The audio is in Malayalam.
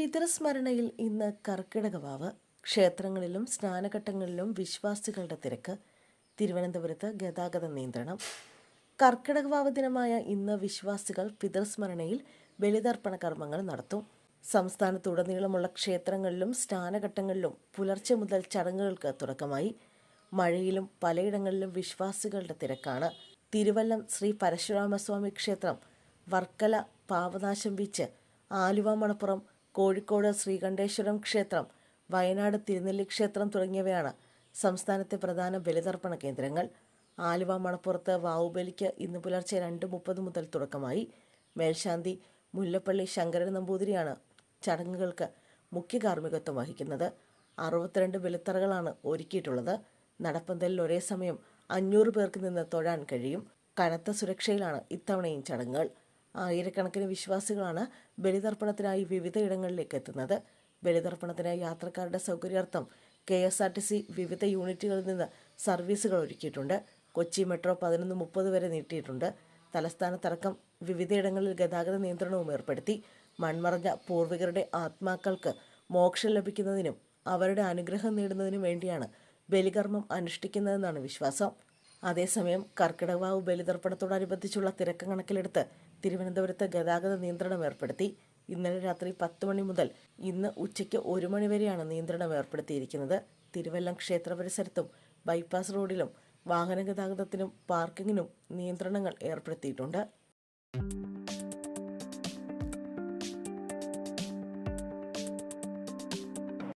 പിതൃസ്മരണയിൽ ഇന്ന് കർക്കിടകവാവ് ക്ഷേത്രങ്ങളിലും സ്നാനഘട്ടങ്ങളിലും വിശ്വാസികളുടെ തിരക്ക്. തിരുവനന്തപുരത്ത് ഗതാഗത നിയന്ത്രണം. കർക്കിടകവാവ് ദിനമായ ഇന്ന് വിശ്വാസികൾ പിതൃസ്മരണയിൽ ബലിതർപ്പണ കർമ്മങ്ങൾ നടത്തും. സംസ്ഥാനത്തുടനീളമുള്ള ക്ഷേത്രങ്ങളിലും സ്നാനഘട്ടങ്ങളിലും പുലർച്ചെ മുതൽ ചടങ്ങുകൾക്ക് തുടക്കമായി. മഴയിലും പലയിടങ്ങളിലും വിശ്വാസികളുടെ തിരക്കാണ്. തിരുവല്ലം ശ്രീ പരശുരാമസ്വാമി ക്ഷേത്രം വർക്കല പാവനാശം ബീച്ച് ആലുവ മണപ്പുറം കോഴിക്കോട് ശ്രീകണ്ഠേശ്വരം ക്ഷേത്രം വയനാട് തിരുനെല്ലി ക്ഷേത്രം തുടങ്ങിയവയാണ് സംസ്ഥാനത്തെ പ്രധാന ബലിതർപ്പണ കേന്ദ്രങ്ങൾ. ആലുവ മണപ്പുറത്ത് വാവുബലിക്ക് ഇന്ന് പുലർച്ചെ രണ്ട് മുപ്പത് മുതൽ തുടക്കമായി. മേൽശാന്തി മുല്ലപ്പള്ളി ശങ്കരൻ നമ്പൂതിരിയാണ് ചടങ്ങുകൾക്ക് മുഖ്യ കാർമ്മികത്വം വഹിക്കുന്നത്. അറുപത്തിരണ്ട് ബലിത്തറകളാണ് ഒരുക്കിയിട്ടുള്ളത്. നടപ്പന്തലിൽ ഒരേ സമയം അഞ്ഞൂറ് പേർക്ക് നിന്ന് തൊഴാൻ കഴിയും. കനത്ത സുരക്ഷയിലാണ് ഇത്തവണയും ചടങ്ങുകൾ. ആയിരക്കണക്കിന് വിശ്വാസികളാണ് ബലിതർപ്പണത്തിനായി വിവിധ ഇടങ്ങളിലേക്ക് എത്തുന്നത്. ബലിതർപ്പണത്തിനായി യാത്രക്കാരുടെ സൗകര്യാർത്ഥം K S R T C വിവിധ യൂണിറ്റുകളിൽ നിന്ന് സർവീസുകൾ ഒരുക്കിയിട്ടുണ്ട്. കൊച്ചി മെട്രോ പതിനൊന്ന് മുപ്പത് വരെ നീട്ടിയിട്ടുണ്ട്. തലസ്ഥാനത്തടക്കം വിവിധയിടങ്ങളിൽ ഗതാഗത നിയന്ത്രണവും ഏർപ്പെടുത്തി. മൺമറഞ്ഞ പൂർവികരുടെ ആത്മാക്കൾക്ക് മോക്ഷം ലഭിക്കുന്നതിനും അവരുടെ അനുഗ്രഹം നേടുന്നതിനും വേണ്ടിയാണ് ബലികർമ്മം അനുഷ്ഠിക്കുന്നതെന്നാണ് വിശ്വാസം. അതേസമയം കർക്കിടകവാവ് ബലിതർപ്പണത്തോടനുബന്ധിച്ചുള്ള തിരക്ക് കണക്കിലെടുത്ത് തിരുവനന്തപുരത്ത് ഗതാഗത നിയന്ത്രണം ഏർപ്പെടുത്തി. ഇന്നലെ രാത്രി പത്ത് മണി മുതൽ ഇന്ന് ഉച്ചയ്ക്ക് ഒരു മണി വരെയാണ് നിയന്ത്രണം ഏർപ്പെടുത്തിയിരിക്കുന്നത്. തിരുവല്ലം ക്ഷേത്ര പരിസരത്തും ബൈപ്പാസ് റോഡിലും വാഹന ഗതാഗതത്തിനും പാർക്കിങ്ങിനും നിയന്ത്രണങ്ങൾ ഏർപ്പെടുത്തിയിട്ടുണ്ട്.